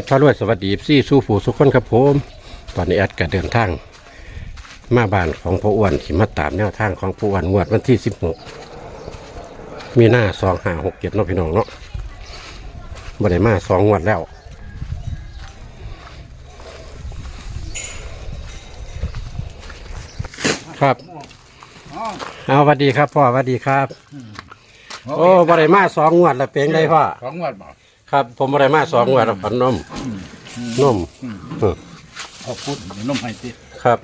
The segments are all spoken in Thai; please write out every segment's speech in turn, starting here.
ชรพารวยสวัสดีซี่สู้ผู้สุขคนครับผมตอนนี้แอดก็เดินทางมาบ้านของพ่ออ้วนที่มาตามแนวทางของพ่ออ้วนงวดวันที่สิบหกมีหน้าสองห้าหกเจ็ดเนาะพี่น้องเนาะบ่ได้มาสองงวดแล้วครับ เอาสวัสดีครับพ่อสวัสดีครับ โอ้บ่ได้มาสองงวดแล้วเป็นไงพ่อสองวันบ่ ครับ ผมบ่ได้มาสองงวดแล้วผันนมนมเออขอบคุณนมให้ติครับ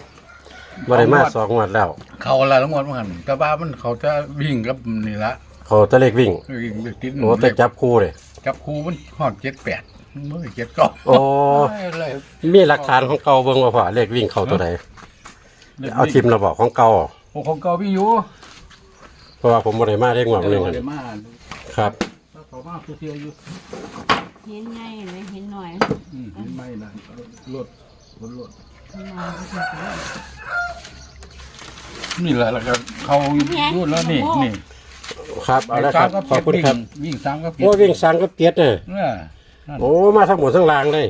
บ่ได้มาสองงวดแล้ว เขาละละงวดมันแต่ว่ามันเขาจะวิ่งกับนี่ละเขาแตะเล็กวิ่งวิ่งติดโอ้แต่จับคู่เลยจับคู่มันฮอดเจ็ดแปดมือเจ็ดเก้าโอ้เลยมีหลักฐานของเก่าเบิ่งว่าพ่อเลขวิ่งเข้าตัวใดเอาทิมระบอกของเก่าโอ้ของเก่าพี่อยู่เพราะว่าผมบ่ได้มาได้งวดหนึงเออะอมาครับ เขามาเที่ยวอยู่เห็นไงเลยเห็นหน่อยอืมเห็นไหมนะรถรถรถนี่แหละแล้วก็เขาอยู่แล้วนี่นี่ครับเอาละครับขอบคุณครับวิ่งสามก็โอ้วิ่งสังก็เปียดเนี่ยเนี่ยโอ้มาทั้งหมดทั้งรางเลย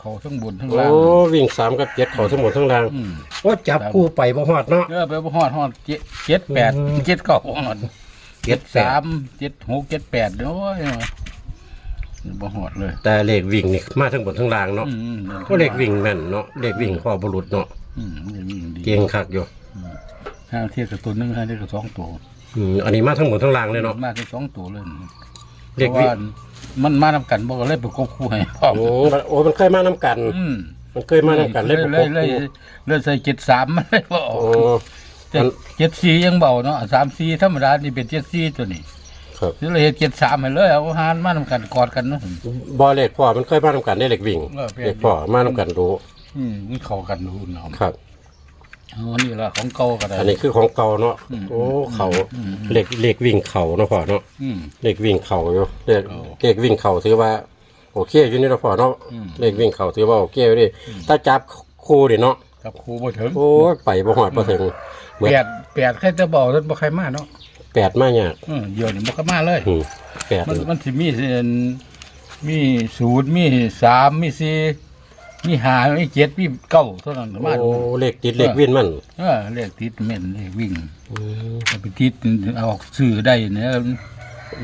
เขาทั้งบนทั้งล่างวิ่งสามกับเจ็ดเขาทั้งหมดทั้งรางอืมโอ้จับคู่ไปบ่ฮอดเนาะเออไปบ่ฮอดฮอดเจ็ดแปดเจ็ดเก้าฮอด เจ็ดแปดสามเจ็ดหกเจ็ดแปดโอ้ยบ่ฮอดเลย แต่เลขวิ่งนี่มาทั้งหมดทั้งรางเนาะอืมก็เลขวิ่งแม่นเนาะเลขวิ่งพ่อบุรุษเนาะอืมเลขวิ่งดีเก่งคักอยู่ห้าเทียบกับตัวหนึงห้าเทียบกับสองตัวอืมอันนี้มาทั้งหมดทั้งรางเลยเนาะมากกับสองตัวเลยเลขเพราะวิ่งว่ามันมานำกันบ่ก็เลยไปกบคู่ให้พ่อมโอ้โอ้มันเคยมานํกันอืมมันเคยมานํกันเล่นเลประยกบเลยคู่เลยใส่เจ็ดสามมันเลยบ่ออกโอ้ แต่เจ็ดสี่ยังเบาเนาะสามสี่ธรรมดานี่เป็นเจ็ดสี่ตัวนี้ครับเลยเฮ็ดเจ็ดสามให้เลยเอาหารมานำกันกอดกันเนาะบอเลขพ่อมันเคยมานํกันได้เลขวิ่งเออเป็นเลขพ่อมานํกันรู้อืมมันเข้ากันดูเนาะครับอ๋อนี่ละของเก่าก็ได้อันนี้คือของเก่าเนาะอืมโอ้เขาอืมเลขเลขวิ่งเขาเนาะพ่อเนาะอืมเลขวิ่งเขาอยู่เลขเอาเลขวิ่งเขาถือว่าโอเคอยู่นี่เนาะพ่อเนาะอืมเลขวิ่งเขาถือว่าโอเคอยู่ดิถ้าจับคู่ดิเนาะ กับครูบ่ถึงโอ้ยไปบ่ฮอดบ่ถึงเหมือนแปดแปดใครจะบอกท่านบ่ใครมาเนาะแปดมายากอืมเดี๋ยวนี้บ่ใครมาเลย อืมแปดมันมันสิมีเส้นมีศูนย์มีสามมีสี่มีห้ามีเจ็ดมีเก้าเท่านั้นมาโอ้เลขติดเลขวิ่นมันเออเลขติดแม่นเลขวิ่งเอาไปติดเอาออกซื้อได้เนี่ย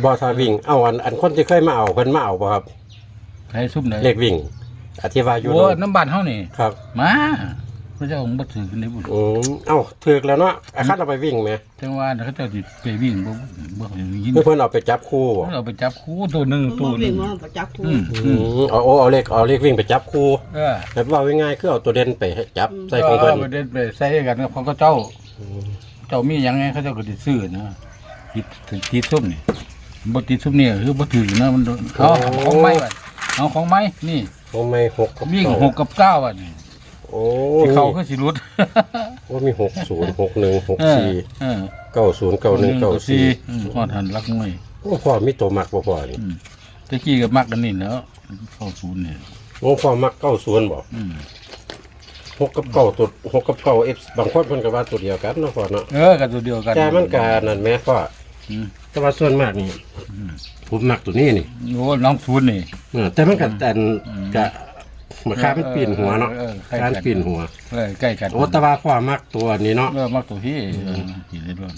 บอทาวิ่งเอาอันอันคนที่เคยมาเอาเพิ่นมาเอาบ่ครับ ใครซุ่มไหนเลขวิ่งอธิบายอยู่โอ้เนาะน้ำบ้านเฮานี่ครับ มา พระเจ้าของบ่ถือกันได้บุญอืมเอ้าถึกแล้วเนาะอาคันเอาไปวิ่งไหมจังว่าเขาเจ้าสิไปวิ่งบ่บ่ยินเพื่อเพิ่นเอาไปจับคู่บ่เราไปจับคู่ตัวหนึ่งมันตัวบ่หวิ่นึ่งงมาประจักษ์คู่อืมอืมเอาเอาเอาเลขเอาเลขวิ่งไปจับคู่เออแบบว่าง่ายๆคือเอาตัวเด่นไปให้จับใส่ของเพิ่นไปเดินไปใส่กันกับของเขาเจ้า เจ้ามีหยังไงเขาเจ้าก็ติซื้อนะติดถึงติดซุ่มนี่บ่ติดซุ่มนี่คือบ่ถือนะมันเอาของไม้ว่ะเอาของไม้นี่โอ้ไม่หกกับวิ่งเก้าหกกับเก้าอะนี่ โอ้ที่มีเขาคือสิรุดโอ้มีหกศูนย์หกหนึ่งหกเออสี่เออเก้าศูนย์เก้าหนึ่งเก้าสี่อืมฮอดหันรักมวยโอ้พ่อมีตัวมักบ่พ่อนี่อืมตะกี้ก็มักกันนี่แล้วเข้าศูนย์นี่โอ้พ่อมักเก้าศูนย์บ่อืมหกกับเก้าตัวหกกับเก้าเอฟบางคนเพิ่นก็ว่าตัวเดียวกันเนาะพ่อเนาะเออกันตัวเดียวกันแต่มันก็นั่นแหม่พ่ออืมแต่ว่าส่วนมากนี่ผมมักตัวนี้นี่โอ้น้องศูนย์นี่ เออแต่มันก็แต่นก็ มาค้ามันปีนหัวเนาะเออเออค้านปีนหัว เออใกล้กันโอ้แต่ว่าพ่อมักตัวนี้เนาะเออมักตัวที่เออกินได้ด้วย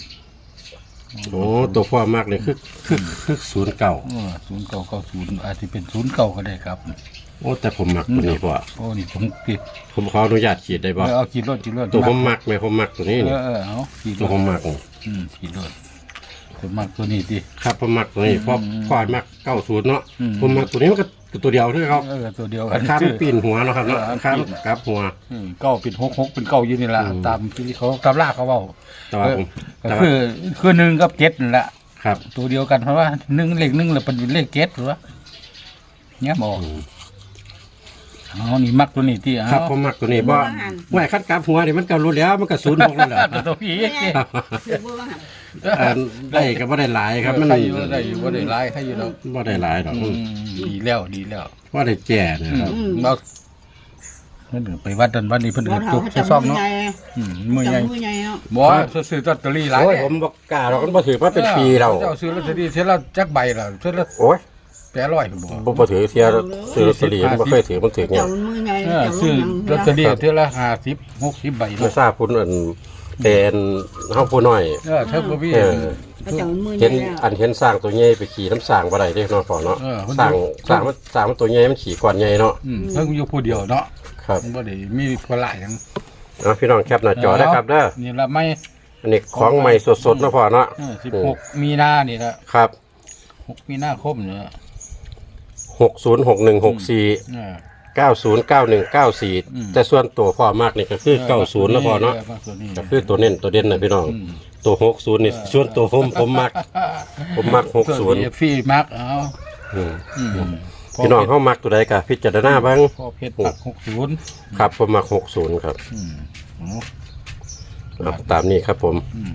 โอ้ตัวพ่อมักเลยคือคือคือศูนย์เก่าศูนย์เก่าเก้าศูนย์อาจจะเป็นศูนย์เก่าก็ได้ครับโอ้แต่ผมมักตัวนี้พ่อโอ้นี่ผมติดผมขออนุญาตขีดได้เอบ่อเอาขีดรถขีดรถตัวผมมักไหมผมมักตัวนี้เอนี่อเออเอาขีดรตัวถผมมักนี่อืมขีดรถผมมักตัวนี้ดิ ครับผมมักตัวนี้เพราะพ่อมักเก้าศูนย์เนาะอืม ผมมักตัวนี้มันก็ ตัวเดียวที่เขาเออตัวเดียวกันค้ามันปีนหัวเนาะครับเนาะเออค้าปีมันนกลับหัว อืมเก้าเป็นหกหกเป็นเก้าอยู่นี่แหละอืม ตามที่เขาตามล่าเขาเว้าแต่ว่าผมก็แต่ว่าคือคือหนึ่งกับเจ็ดนั่นแหละครับตัวเดียวกันเพราะว่าหนึ่งเลขหนึ่งแล้วเป็นเลขเจ็ดหรือวะเนี่ยบอกเอานี่มักตัวนี้ที่เอาครับผมมักตัวนี้บ่ไหวคัดกลับหัวนี่มันก็รู้แล้วมันก็ศูนย์หกแล้วแหละ ตัวพี่คือบ่ว่าหั่น อันได้ก็บ่ได้หลายครับมันได้อยู่ได้อยู่ว่าได้ร้ายให้อยู่แล้วบ่ได้หลายดอกอืมดีแล้วดีแล้วว่าได้แก่นะครับอืมเราเพิ่นไปวัดดันวันนี้เพิ่นบ่ก็เฒ่าจุกเขาใส่จำซ่อมมือเนาะใหญ่อืมมือใหญ่จำมือใหญ่เนาะบ่ซื้อลอตเตอรี่หลายโอ้ยผมบ่กล้าดอกมันบ่ถือว่าเป็นปีเราเจ้าซื้อลอตเตอรี่เสร็จแล้วจักใบแล้วเสร็จแล้วโอ้ยแปดร้อยก็บอกบ่บ่ถือเทียซื้อลอตเตอรี่มันบ่เคยถือมันถือหยัเจ้างมือใหญ่เออเจ้าซื้อยังลอตเตอรี่เท่าละห้าสิบหกสิบใบไม่เนาะทราบพุ่นอัน เป็นเฮาผู้น้อยเออเท่ากับพี่เออเจ้ามือใหเห็ญ่นแล้วอันเห็นสร้างตัวใหญ่ไปขี่น้ำสร้างบ่ได้เด้เนาะพ่อเนาะเออเพิ่นสร้างสร้างมันสร้างมันตัวใหญ่มันขี่ก่อนใหญ่เนาะอืมเพิ่งอยู่ผู้เดียวเนาะครับบ่ได้มีคนหลายหยังเอาพี่น้องแคปหน้าจอได้ครับเด้อนี่ละไม่อันนี้ของใหม่สดๆเนาะพ่อเนาะสิบหกมีนานี่ละครับหกมีนาคมเนี่ย606164เออ อืม909194แต่ส่วนตัวพ่อมากนี่ก็คือ90นะพ่อเนาะตัวนี้ ก็คือตัวเน้นตัวเด่นนะพี่น้องอืมตัว60นี่ส่วนตัวผมผมมัก ผมมักตัว60นี้ฟรีมักเอาอืม อืมพี่น้องเขามักตัวใดก็พิจารณาเบ้างพอเพชรปักหกศูนย์ครับผมมัก60ครับอืมเอา เอาตามนี้ครับผม อืม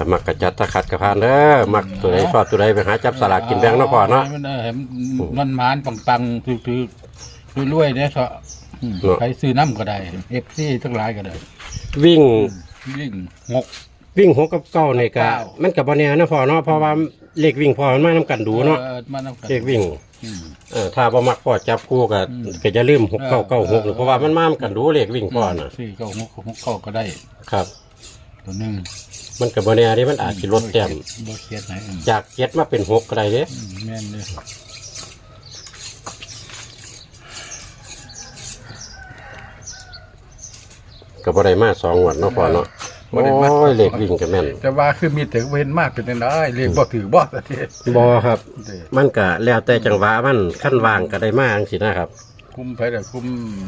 ถ้ามักกระจัดตะขัดกระพานเด้อมักตัวใดชอบตัวใดไปหาจับสลากกินแบ่งเนาะพ่อเนาะ ให้มันได้ให้มันมันมานปังปังๆถือถือถือรวยๆเนี่ยเถอะอืมเนาะใครซื้อน้ำก็ได้เอฟซีทั้งหลายก็ได้วิ่งวิ่งหก วิ่งหกกับเก้าในกะเก้า มันกับบ่แน่นะพ่อเนาะเพราะว่าเลขวิ่งพ่อมันมานํกันดูเนาะออมานำกันเลขวิ่งอืม เออถ้าบ่มักพ่อจับคู่ก็อืม ก็จะลืมหกเอเก้าอเก้าหกเออเพราะว่ามันมานํกันดูเลขวิ่งพ่อน่ะสี่เก้าหกหกเก้าก็ได้ ครับ ตัวหนึ่ง มันกับบ่แน่ที่มันอาจสิลดแต้มบ่เขียดไหนอืมจากเจ็ดมาเป็นหกก็ได้เด้อืมแม่นเลยก็บ่ได้มาสองงวดเนาะพ่อเนาะโอ้ยเลขวิ่งก็แม่นแต่ว่าคือมีแต่เห็นมากเป็นจังไดเรียกบ่ถือบ่สักทีบ่ครับเด้มันก็แล้วแต่จังหวะมันขั้นวางก็ได้มาจังซี่นะครับ คุมไปแต่คุม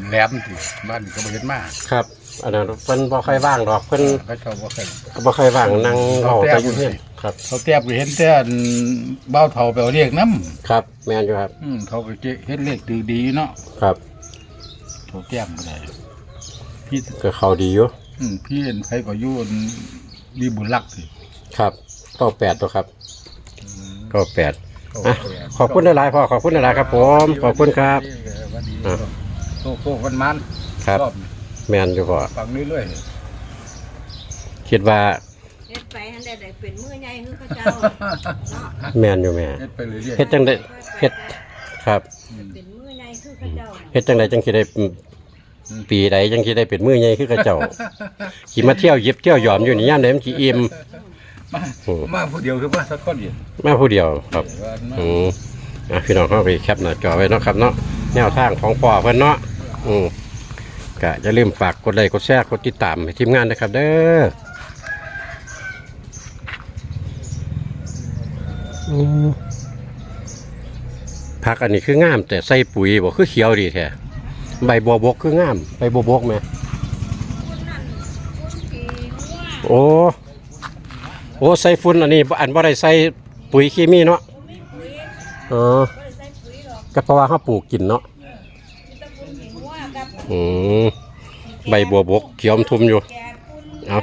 แหลมที่บ้านก็บ่เห็นมากครับ อันนั้นเพิ่นบ่ค่อยว่างดอกเพิ่นเขาชอบบ่เคย บ่ค่อยว่างนั่งเว้าแต่อยู่เฮียนครับ เขาแทบก็เห็นแต่อันเบ้าเฒ่าไปเอาเรียกน้ำครับ แม่นอยู่ครับอืมเขาก็เจ๊เห็นเลขดีดีๆเนาะครับ เขาแก้มก็ได้พี่ก็เข้าดีอยู่อืมพี่เห็นใครก็อยู่อันมีบุญรักสิครับก็แปดตัวครับก็แปดเขาอะแปดขอบคุณหลายๆพ่อขอบคุณหลายๆครับ ผมขอบคุณครับ วันนี้อะโตโตวันมันครับอบ แม่นอยู่พ่อฟังเรื่อยคิดว่าเฮ็ดไปหันได้ได้เป็นมือใหญ่คือเขาเจ้าแม่นอยู่แม่ๆเฮ็ดไปเรื่อยเฮ็ดจังได๋เฮ็ดครับเป็นมือใหญ่คือเขาเจ้าเฮ็ดจังไดจังสิได้ปีใดจังสิได้เป็นมือใหญ่คือกระเจ้าขี่มาเที่ยวเย็บเที่ยวหยอมอยู่นี่ยามใดมันสิอิ่มๆมาอืมมาผู้เดียวคือมาสักคนเดียวมาผู้เดียวครับ ว่ามาอืมอะพี่น้องเข้าไปแคปหน้าจอไว้เนาะครับเนาะแนวทางของพ่อเพิ่นเนาะอืม ก็อย่าลืมฝากกดไลค์กดแชร์กดติดตามให้ทีมงานนะครับ เด้อผักอันนี้คืองาม แต่ใส่ปุ๋ยบ่คือเขียวดีแท้ใบบัวบกคืองามใบบัวบกไหมโอ้โอ้ใส่ฝุ่นอันนี้อันบ่ได้ใส่ปุ๋ยเคมีเนาะอ๋อก็เพราะว่าเขาปลูกกินเนาะ อืมใบบัวบกเขียวอมทุมอยู่เอา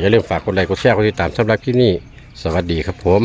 อย่าลืมฝากกดไลค์กดแชร์กดติดตามสำหรับคลิปนี้สวัสดีครับผม